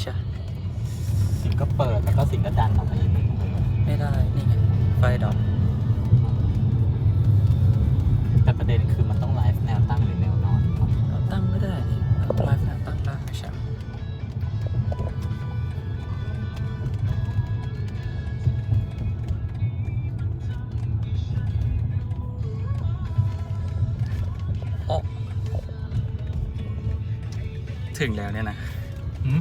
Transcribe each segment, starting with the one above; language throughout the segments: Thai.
ใช่สิงก็เปิดแล้วก็สิงก็ดันออกมาอีกไม่ได้ นี่ไง ไฟดับแต่ประเด็นคือมันต้องไลฟ์แนวตั้งหรือแนวนอนครับเราตั้งไม่ได้นี่เราไลฟ์แนวตั้งได้ไม่ใช่เหรอโอ้ถึงแล้วเนี่ยนะหืม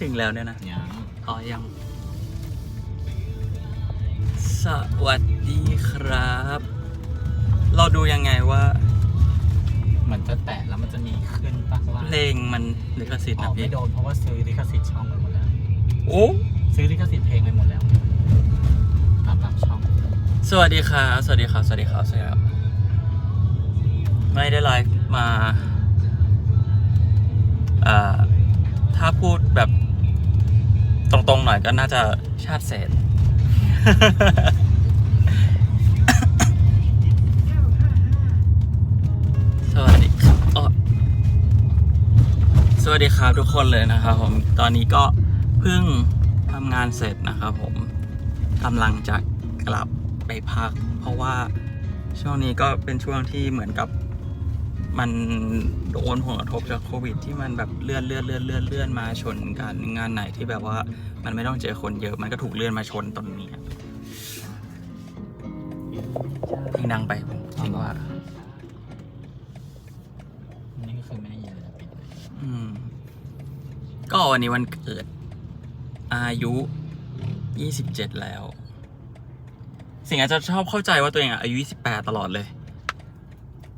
ถึงแล้วเนี่ยนะยังอ๋อยัง สวัสดีครับ เราดูยังไงว่าเหมือนจะแตะแล้วมันจะมีขึ้นปักล่างเพลงมันลิขสิทธิ์อ๋อนะไม่พี่โดนเพราะว่าซื้อลิขสิทธิ์ช่องไปหมดแล้ว โอ้ ซื้อลิขสิทธิ์เพลงไปหมดแล้วตามตามช่อง สวัสดีครับ สวัสดีครับ สวัสดีครับ สวัสดีครับ ไม่ได้ไลฟ์มา อ่า ถ้าพูดแบบ ตรงๆหน่อยก็น่าจะชาติเศษ สวัสดีครับสวัสดีครับทุกคนเลยนะครับผม ตอนนี้ก็เพิ่งทำงานเสร็จนะครับผมกำลังจะกลับไปพัก เพราะว่าช่วงนี้ก็เป็นช่วงที่เหมือนกับ มันโดนผลกระทบจากโควิด ที่มันแบบเลื่อนเลื่อนเลื่อนเลื่อนเลื่อนมาชนกันงานไหนที่แบบว่ามันไม่ต้องเจอคนเยอะมันก็ถูกเลื่อนมาชนตรงนี้เพลงดังไปผมคิดว่านี่ก็คือไม่ได้ยินเลยปิดเลยอืม ก็วันนี้วันเกิด อายุ27แล้ว สิ่งอาจจะชอบเข้าใจว่าตัวเองอะอายุ28ตลอดเลย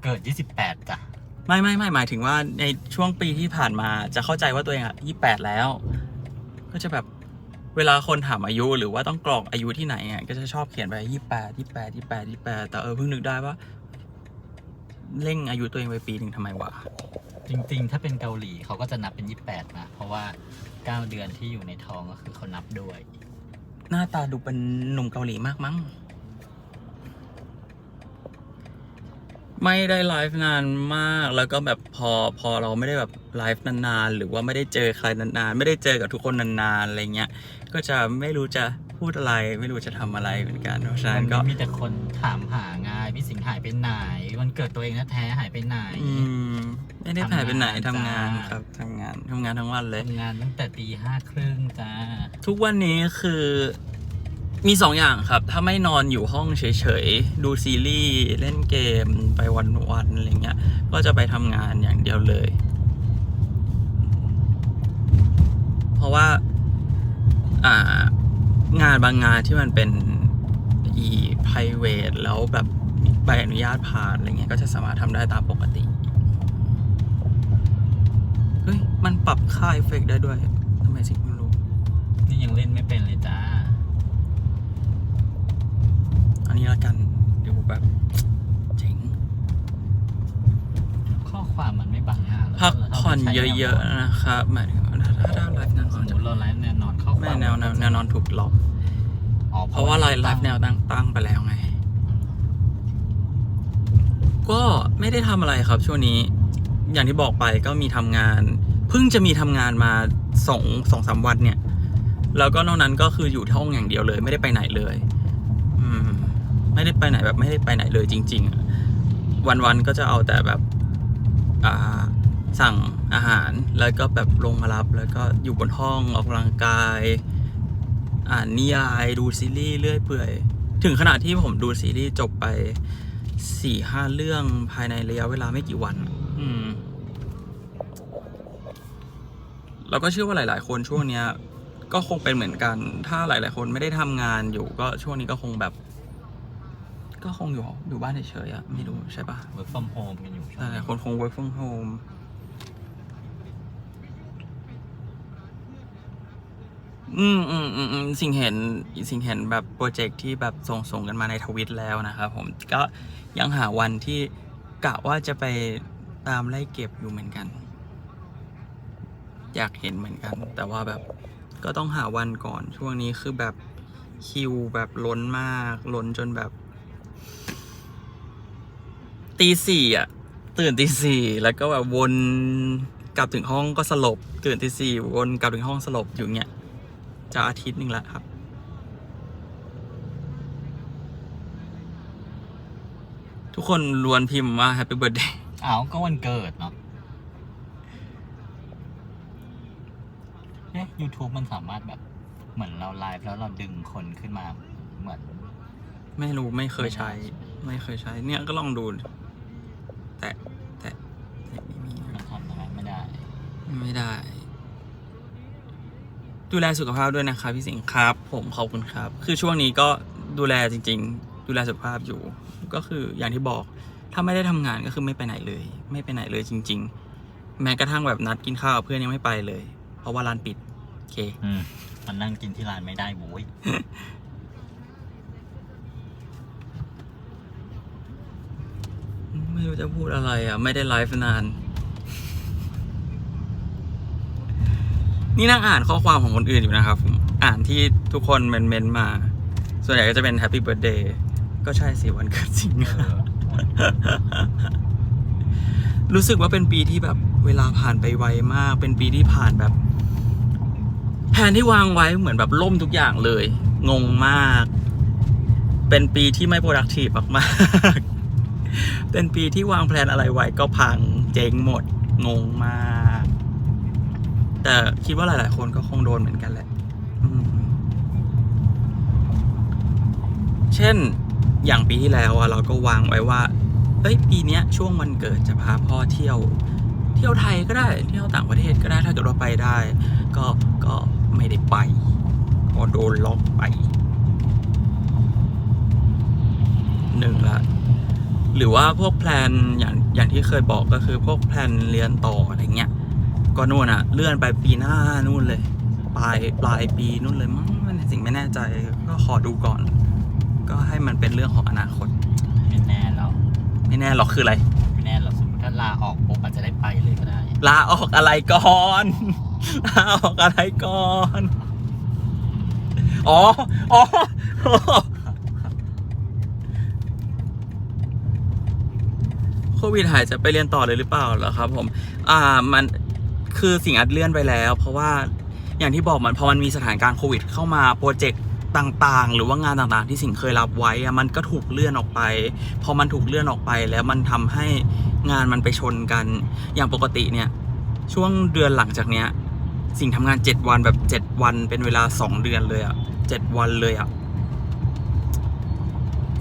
เกิด 28จ้ะ ไม่ไม่ไม่หมายถึงว่าในช่วงปีที่ผ่านมาจะเข้าใจว่าตัวเองอะ28แล้ว ก็จะแบบเวลาคนถามอายุหรือว่าต้องกรอกอายุที่ไหนอะก็จะชอบเขียนไป28 28 28 28แต่เออเพิ่งนึกได้ว่าเร่งอายุตัวเองไปปีหนึ่งทำไมวะจริงๆ ถ้าเป็นเกาหลีเขาก็จะนับเป็น28นะเพราะว่า9เดือนที่อยู่ในท้องก็คือเขานับด้วย หน้าตาดูเป็นหนุ่มเกาหลีมากมั้ง ไม่ได้ไลฟ์นานมากแล้วก็แบบพอพอเราไม่ได้แบบไลฟ์นานๆหรือว่าไม่ได้เจอใครนานๆ ไม่ได้เจอกับทุกคนนานๆอะไรเงี้ยก็จะไม่รู้จะพูดอะไร ไม่รู้จะทำอะไรเหมือนกันเพราะฉะนั้นก็มีแต่คนถามหาไงพี่สิงห์หายไปไหนวันเกิดตัวเองแท้ๆหายไปไหน อืมไม่ได้ผ่านไปไหนทำทำงางานนครับทำงานทำงานทั้งวันเลย ทำงานตั้งแต่ตีห้าครึ่งจ้าทุกวันนี้คือ มีสองอย่างครับ ถ้าไม่นอนอยู่ห้องเฉยๆ ดูซีรีส์ เล่นเกมไปวันๆอะไรเงี้ย ก็จะไปทำงานอย่างเดียวเลย เพราะว่า อ่างานบางงานที่มันเป็นอี private แล้วแบบใบอนุญาตผ่านอะไรเงี้ยก็จะสามารถทำได้ตามปกติ เฮ้ย มันปรับค่าเอฟเฟกต์ได้ด้วยทำไมสิไม่รู้ นี่ยังเล่นไม่เป็นเลยจ้า นนี้ละกันดูแบบเจ๋งข้อความมันไม่บังหน้าแล้วพักผ่อนราใช้เยอะๆนะครับหมายถึงว่าถ้าถ้าไลฟ์แนวสนอมนมจะติเราไลฟ์แนวนอนข้อคไม่วามแนวแนวแนวนอนถูกล็อกอ๋อเพราะว่าไลฟ์ไลฟ์แนวตั้งตั้งไปแล้วไง ก็ไม่ได้ทำอะไรครับช่วงนี้ อย่างที่บอกไปก็มีทำงาน เพิ่งจะมีทำงานมาสองสองสามวันเนี่ย แล้วก็นอกนั้นก็คืออยู่ที่ห้องอย่างเดียวเลย ไม่ได้ไปไหนเลยอืม ไม่ได้ไปไหนแบบไม่ได้ไปไหนเลยจริง ๆ วันๆก็จะเอาแต่แบบสั่งอาหารแล้วก็แบบลงมารับ แล้วก็อยู่บนห้องออกกำลังกาย อ่านนิยายดูซีรีส์เรื่อยเปื่อย ถึงขนาดที่ผมดูซีรีส์จบไปสี่ห้าเรื่องภายในระยะเวลาไม่กี่วัน อืมเราก็เชื่อว่าหลาย ๆ คนช่วงเนี้ย ก็คงเป็นเหมือนกัน ถ้าหลาย ๆ คนไม่ได้ทำงานอยู่ก็ช่วงนี้ก็คงแบบ ก็คงอยู่อยู่บ้านเฉยๆอะไม่รู้ใช่ปะเวิร์กฟอร์มโฮมกันอยู่ช่วงหลายๆคนคง work from home อืมอืมอืมอืมสิ่งเห็นสิ่งเห็นแบบโปรเจกต์ที่แบบส่งส่งกันมาในทวิตแล้วนะครับผมก็ยังหาวันที่กะว่าจะไปตามไล่เก็บอยู่เหมือนกัน อยากเห็นเหมือนกัน แต่ว่าแบบก็ต้องหาวันก่อนช่วงนี้คือแบบคิวแบบล้นมาก ล้นจนแบบ ตีสี่อะ ตื่นตีสี่แล้วก็แบบวนกลับถึงห้องก็สลบ ตื่นตีสี่วนกลับถึงห้องสลบอยู่เงี้ยจะอาทิตย์หนึ่งละครับ ทุกคนล้วนพิมพ์ว่า Happy Birthday อ้าวก็วันเกิดเนาะเอ๊ะ YouTube มันสามารถแบบเหมือนเราไลฟ์แล้วเราดึงคนขึ้นมาเหมือน ไม่รู้ไม่เคยใช้ ไม่เคยใช้ เนี่ยก็ลองดู แต่แต่แต่ไม่มี มันทำได้ไหมไม่ได้ ไม่ได้ ดูแลสุขภาพด้วยนะครับพี่สิงห์ครับ ผมขอบคุณครับ คือช่วงนี้ก็ดูแลจริง ๆ ดูแลสุขภาพอยู่ ก็คืออย่างที่บอกถ้าไม่ได้ทำงานก็คือไม่ไปไหนเลย ไม่ไปไหนเลยจริง ๆ แม้กระทั่งแบบนัดกินข้าวกับเพื่อนยังไม่ไปเลย เพราะว่าร้านปิดโอเคอืมมันนั่งกินที่ร้านไม่ได้บุ้ยไม่รู้จะพูดอะไรอะ ไม่ได้ไลฟ์นาน นี่นั่งอ่านข้อความของคนอื่นอยู่นะครับผมอ่านที่ทุกคนเมนเมนต์มา ส่วนใหญ่ก็จะเป็น Happy Birthday ก็ใช่สิวันเกิดจริงเออรู้สึกว่าเป็นปีที่แบบเวลาผ่านไปไวมาก เป็นปีที่ผ่านแบบแผนที่วางไว้เหมือนแบบล่มทุกอย่างเลย งงมาก เป็นปีที่ไม่ productive มากๆ เป็นปีที่วางแผนอะไรไว้ก็พังเจ๊งหมด งงมาก แต่คิดว่าหลาย ๆ คนก็คงโดนเหมือนกันแหละเช่นอย่างปีที่แล้วอะเราก็วางไว้ว่าเฮ้ยปีเนี้ยช่วงวันเกิดจะพาพ่อเที่ยว เที่ยวไทยก็ได้เที่ยวต่างประเทศก็ได้ถ้าเกิดว่าไปได้ ก็ก็ไม่ได้ไปเพราะโดนล็อกไปหนึ่งละหรือว่าพวกแพลนอย่างอย่างที่เคยบอกก็คือพวกแพลนเรียนต่ออะไรเงี้ย ก็นู่นอะเลื่อนไปปีหน้านู่นเลย ปลายปลายปีนู่นเลยมั้งมันสิ่งไม่แน่ใจก็ขอดูก่อน ก็ให้มันเป็นเรื่องของอนาคต ไม่แน่เราไม่แน่หรอกคืออะไร ไม่แน่เราสมมติถ้าลาออกปุ๊บอาจจะได้ไปเลยก็ได้ ลาออกอะไรก่อนลาออกอะไรก่อนอ๋ออ๋อโควิดหายจะไปเรียนต่อเลยหรือเปล่าเหรอครับผม อ่า มัน คือสิ่งอัดเลื่อนไปแล้ว เพราะว่าอย่างที่บอกมันพอมันมีสถานการณ์โควิด เข้ามาโปรเจกต์ต่างๆ หรือว่างานต่างๆ ที่สิ่งเคยรับไว้มันก็ถูกเลื่อนออกไป พอมันถูกเลื่อนออกไปแล้วมันทำให้งานมันไปชนกัน อย่างปกติเนี่ยช่วงเดือนหลังจากเนี้ยสิ่งทำงาน 7 วันแบบ 7 วันเป็นเวลา 2 เดือนเลยอะ7วันเลยอะ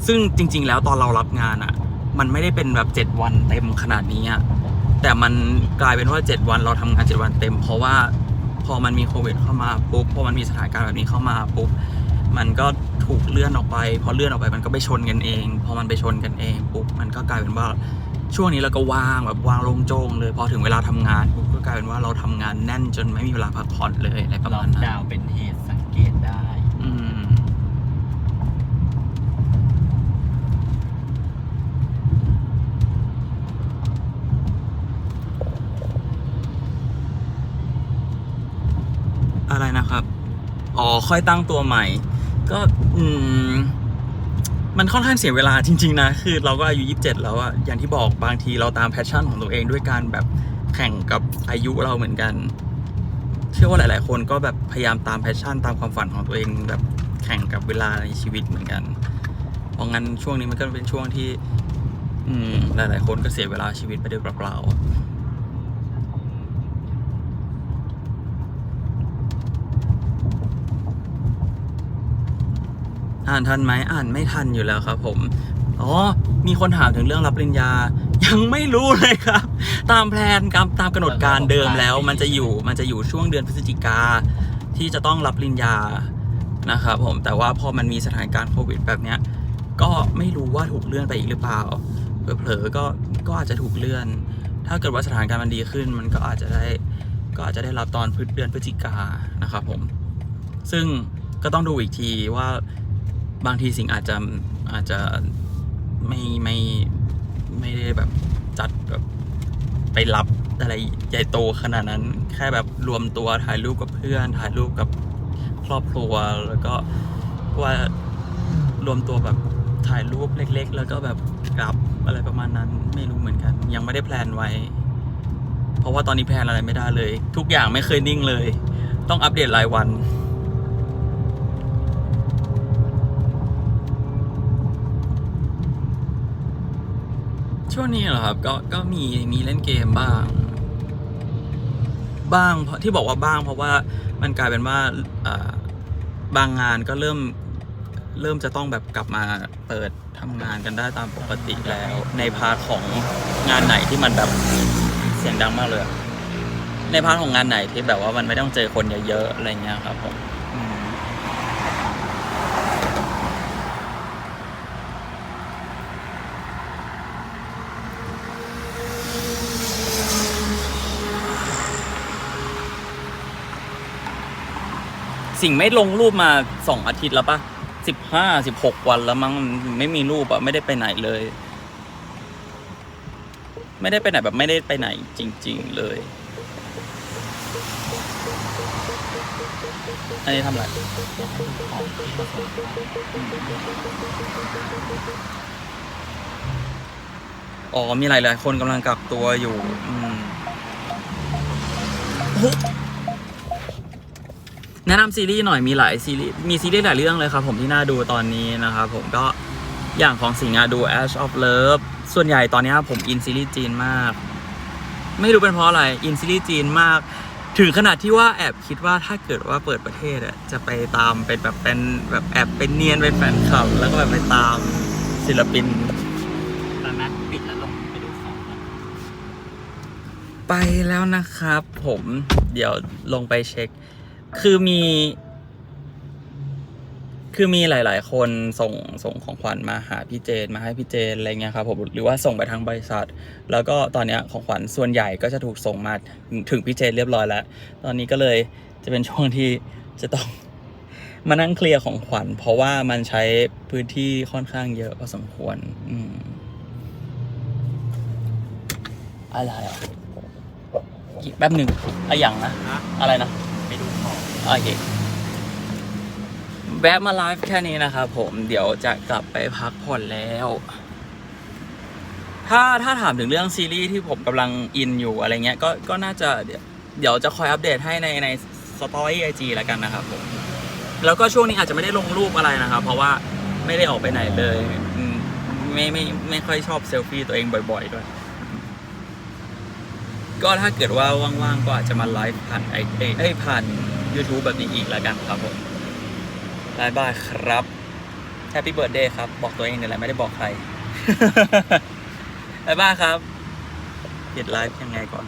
ซึ่งจริง ๆ แล้วตอนเรารับงานอะมันไม่ได้เป็นแบบ 7 วันเต็มขนาดนี้อะ แต่มันกลายเป็นว่า 7 วันเราทำงาน 7 วันเต็ม เพราะว่าพอมันมีโควิดเข้ามาปุ๊บพอมันมีสถานการณ์แบบนี้เข้ามาปุ๊บมันก็ถูกเลื่อนออกไป พอเลื่อนออกไปมันก็ไปชนกันเอง พอมันไปชนกันเองปุ๊บมันก็กลายเป็นว่าช่วงนี้เราก็ว่างแบบว่างโล่งโจ้งเลยพอถึงเวลาทำงานปุ๊บก็กลายเป็นว่าเราทำงานแน่นจนไม่มีเวลาพักผ่อนเลยอะไรประมาณนั้นดาวเป็นเหตุสังเกตได้ อืมอะไรนะครับ อ๋อ ค่อยตั้งตัวใหม่ ก็อืมมันค่อนข้างเสียเวลาจริง ๆ นะ คือเราก็อายุ 27 แล้วอะอย่างที่บอกบางทีเราตามแพชชั่นของตัวเองด้วยการแบบแข่งกับอายุเราเหมือนกัน เชื่อว่าหลาย ๆ คนก็แบบพยายามตามแพชชั่นตามความฝันของตัวเองแบบแข่งกับเวลาในชีวิตเหมือนกัน เพราะงั้นช่วงนี้มันก็เป็นช่วงที่ อืมหลาย ๆ คนก็เสียเวลาชีวิตไปด้วยเปล่าๆ อะอ่านทันไหมอ่านไม่ทันอยู่แล้วครับ ผมอ๋อมีคนถามถึงเรื่องรับปริญญา ยังไม่รู้เลยครับ ตามแพลนตามตามกำหนดการเดิมแล้ว มันจะอยู่มันจะอยู่ช่วงเดือนพฤศจิกาที่จะต้องรับปริญญานะครับผมแต่ว่าพอมันมีสถานการณ์โควิดแบบเนี้ยก็ไม่รู้ว่าถูกเลื่อนไปอีกหรือเปล่าเผลอๆก็ก็อาจจะถูกเลื่อน ถ้าเกิดว่าสถานการณ์มันดีขึ้น มันก็อาจจะได้ก็อาจจะได้รับตอนพฤเดือนพฤศจิกานะครับผม ซึ่งก็ต้องดูอีกทีว่า บางทีสิ่งอาจจะอาจจะไม่ไม่ไม่ได้แบบจัดแบบไปรับอะไรใหญ่โตขนาดนั้น แค่แบบรวมตัวถ่ายรูปกับเพื่อน ถ่ายรูปกับครอบครัวแล้วก็ว่ารวมตัวแบบถ่ายรูปเล็ก ๆ แล้วก็แบบกลับอะไรประมาณนั้นไม่รู้เหมือนกัน ยังไม่ได้แพลนไว้ เพราะว่าตอนนี้แพลนอะไรไม่ได้เลย ทุกอย่างไม่เคยนิ่งเลย ต้องอัปเดตรายวัน ช่วงนี้เหรอครับ ก็ก็มีมีเล่นเกมบ้าง บ้างเพราะที่บอกว่าบ้าง เพราะว่ามันกลายเป็นว่าบางงานก็เริ่มเริ่มจะต้องแบบกลับมาเปิดทำงานกันได้ตามปกติแล้ว ในพาร์ทของงานไหนที่มันแบบเสียงดังมากเลย ในพาร์ทของงานไหนที่แบบว่ามันไม่ต้องเจอคนเยอะๆอะไรเงี้ยครับผมอืม สิ่งไม่ลงรูปมาสองอาทิตย์แล้วปะสิบห้าสิบหกวันแล้วมั้งไม่มีรูปอะไม่ได้ไปไหนเลย ไม่ได้ไปไหนแบบไม่ได้ไปไหนจริง ๆ เลย อันนี้ทำอะไรอยากให้ดูของที่มาส่งให้อ๋อมีหลายคนกำลังกักตัวอยู่ อืม แนะนำซีรีส์หน่อยมีหลายซีรีส์มีซีรีส์หลายเรื่องเลยครับผมที่น่าดูตอนนี้นะครับผมก็อย่างของสิงห์ดู Ash of Love ส่วนใหญ่ตอนนี้ผมอินซีรีส์จีนมาก ไม่รู้เป็นเพราะอะไรอินซีรีส์จีนมาก ถึงขนาดที่ว่าแอบคิดว่าถ้าเกิดว่าเปิดประเทศอะจะไปตามเป็นแบบเป็นแบบแอบเป็นเนียนเป็นแฟนคลับ แล้วก็แบบไปตามศิลปินตอนนั้นปิดแล้วลงไปดูของไปแล้วนะครับ ผมเดี๋ยวลงไปเช็ค คือมี คือมีหลาย ๆ คนส่งส่งของขวัญมาหาพี่เจนมาให้พี่เจนอะไรเงี้ยครับผมหรือว่าส่งไปทางบริษัท แล้วก็ตอนเนี้ยของขวัญส่วนใหญ่ก็จะถูกส่งมาถึงพี่เจนเรียบร้อยแล้ว ตอนนี้ก็เลยจะเป็นช่วงที่จะต้องมานั่งเคลียร์ของขวัญเพราะว่ามันใช้พื้นที่ค่อนข้างเยอะพอสมควร อืมอะไรอะอีกแป๊บหนึ่งอะอย่างนะฮะอะไรนะไปดูของ โอเคแวะมาไลฟ์แค่นี้นะครับผมเดี๋ยวจะกลับไปพักผ่อนแล้ว ถ้าถ้าถามถึงเรื่องซีรีส์ที่ผมกำลังอินอยู่อะไรเงี้ยก็ก็น่าจะเดี๋ยวเดี๋ยวจะคอยอัปเดตให้ในในสตอรี่ไอจีแล้วกันนะครับผมแล้วก็ช่วงนี้อาจจะไม่ได้ลงรูปอะไรนะครับ เพราะว่าไม่ได้ออกไปไหนเลยไม่ไม่ไม่ค่อยชอบเซลฟี่ตัวเองบ่อย ๆ ด้วย ก็ถ้าเกิดว่าว่างๆก็อาจจะมาไลฟ์ผ่านไอเอ้ผ่าน YouTube แบบนี้อีกแล้วกันครับผมบายบายครับแฮปปี้เบิร์ดเดย์ครับ บอกตัวเองนี่แหละไม่ได้บอกใครบายบายครับปิดไลฟ์ยังไงก่อน